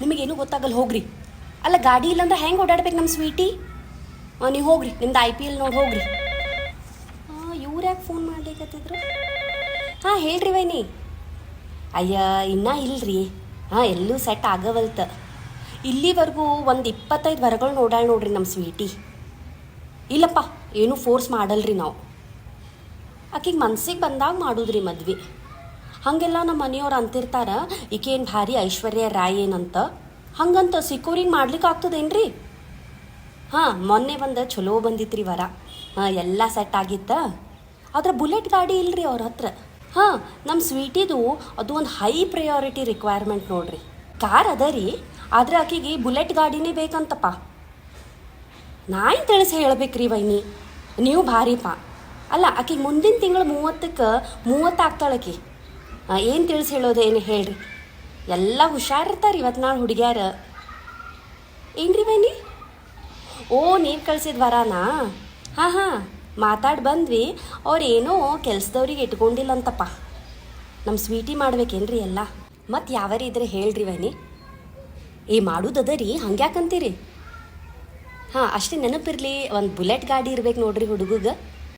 ನಿಮಗೇನು ಗೊತ್ತಾಗಲ್ಲ, ಹೋಗ್ರಿ. ಅಲ್ಲ, ಗಾಡಿ ಇಲ್ಲಂದ್ರೆ ಹೆಂಗೆ ಓಡಾಡ್ಬೇಕು ನಮ್ಮ ಸ್ವೀಟಿ ನೀವು ಹೋಗ್ರಿ, ನಿಮ್ದು ಐ ಪಿ ಎಲ್ ನೋಡಿ ಹೋಗ್ರಿ. ಹಾಂ ಇವ್ರು ಯಾಕೆ ಫೋನ್ ಮಾಡ್ಲಿಕತ್ತಿದ್ರು? ಹಾಂ, ಹೇಳ್ರಿ ವೈನಿ. ಅಯ್ಯ, ಇನ್ನೂ ಇಲ್ರಿ. ಹಾಂ, ಎಲ್ಲೂ ಸೆಟ್ ಆಗವಲ್ತ. ಇಲ್ಲಿವರೆಗೂ ಒಂದು ಇಪ್ಪತ್ತೈದು ವರಗಳು ನೋಡಾಳ ನೋಡ್ರಿ ನಮ್ಮ ಸ್ವೀಟಿ ಇಲ್ಲಪ್ಪ, ಏನೂ ಫೋರ್ಸ್ ಮಾಡಲ್ರಿ ನಾವು. ಆಕೆಗೆ ಮನ್ಸಿಗೆ ಬಂದಾಗ ಮಾಡುದ್ರಿ ಮದ್ವೆ. ಹಾಗೆಲ್ಲ ನಮ್ಮ ಮನೆಯವ್ರು ಅಂತಿರ್ತಾರ, ಈಕೇನು ಭಾರಿ ಐಶ್ವರ್ಯ, ರಾಯ್ ಏನಂತ? ಹಂಗಂತ ಸಿಕ್ಕೋರಿಗೆ ಮಾಡ್ಲಿಕ್ಕೆ ಆಗ್ತದೇನ್ರಿ? ಹಾಂ, ಮೊನ್ನೆ ಬಂದು ಚಲೋ ಬಂದಿತ್ರಿ ವರ. ಹಾಂ, ಎಲ್ಲ ಸೆಟ್ ಆಗಿತ್ತ? ಆದ್ರೆ ಬುಲೆಟ್ ಗಾಡಿ ಇಲ್ರಿ ಅವ್ರ ಹತ್ರ. ಹಾಂ ನಮ್ಮ ಸ್ವೀಟಿದು ಅದು ಒಂದು ಹೈ ಪ್ರಯಾರಿಟಿ ರಿಕ್ವೈರ್ಮೆಂಟ್ ನೋಡ್ರಿ. ಕಾರ್ ಅದ ರೀ, ಆದ್ರೆ ಆಕೆಗೆ ಬುಲೆಟ್ ಗಾಡಿನೇ ಬೇಕಂತಪ್ಪ ನಾಯಿ ತಿಳಿಸಿ ಹೇಳ್ಬೇಕ್ರಿ ವೈನಿ? ನೀವು ಭಾರಿಪ್ಪ ಅಲ್ಲ, ಆಕೆಗೆ ಮುಂದಿನ ತಿಂಗಳು ಮೂವತ್ತಕ್ಕೆ ಮೂವತ್ತು ಆಗ್ತಾಳಕಿ ಏನು ತಿಳಿಸಿ ಏನು ಹೇಳ್ರಿ? ಎಲ್ಲ ಹುಷಾರಿರ್ತಾರೆ ಇವತ್ತು ನಾಳೆ ಹುಡುಗ್ಯಾರ. ಏನ್ರಿ ಬನ್ನಿ? ಓ, ನೀವು ಕಳ್ಸಿದ ವರಾನಾ? ಹಾಂ ಹಾಂ, ಮಾತಾಡಿ ಬಂದ್ವಿ. ಅವ್ರೇನೋ ಕೆಲಸದವ್ರಿಗೆ ಕೆಲ್ಸದವ್ರಿಗೆ ಇಟ್ಕೊಂಡಿಲ್ಲಂತಪ್ಪ. ನಮ್ಮ ಸ್ವೀಟಿ ಮಾಡ್ಬೇಕೇನ್ರಿ ಎಲ್ಲ? ಮತ್ತು ಯಾವಾರ ಇದ್ರೆ ಹೇಳ್ರಿ ವನಿ ಏ ಮಾಡೋದದ ರೀ, ಹಂಗ್ಯಾಕಂತೀರಿ? ಹಾಂ, ಅಷ್ಟೇ ನೆನಪಿರಲಿ, ಒಂದು ಬುಲೆಟ್ ಗಾಡಿ ಇರ್ಬೇಕು ನೋಡ್ರಿ ಹುಡುಗಗೆ.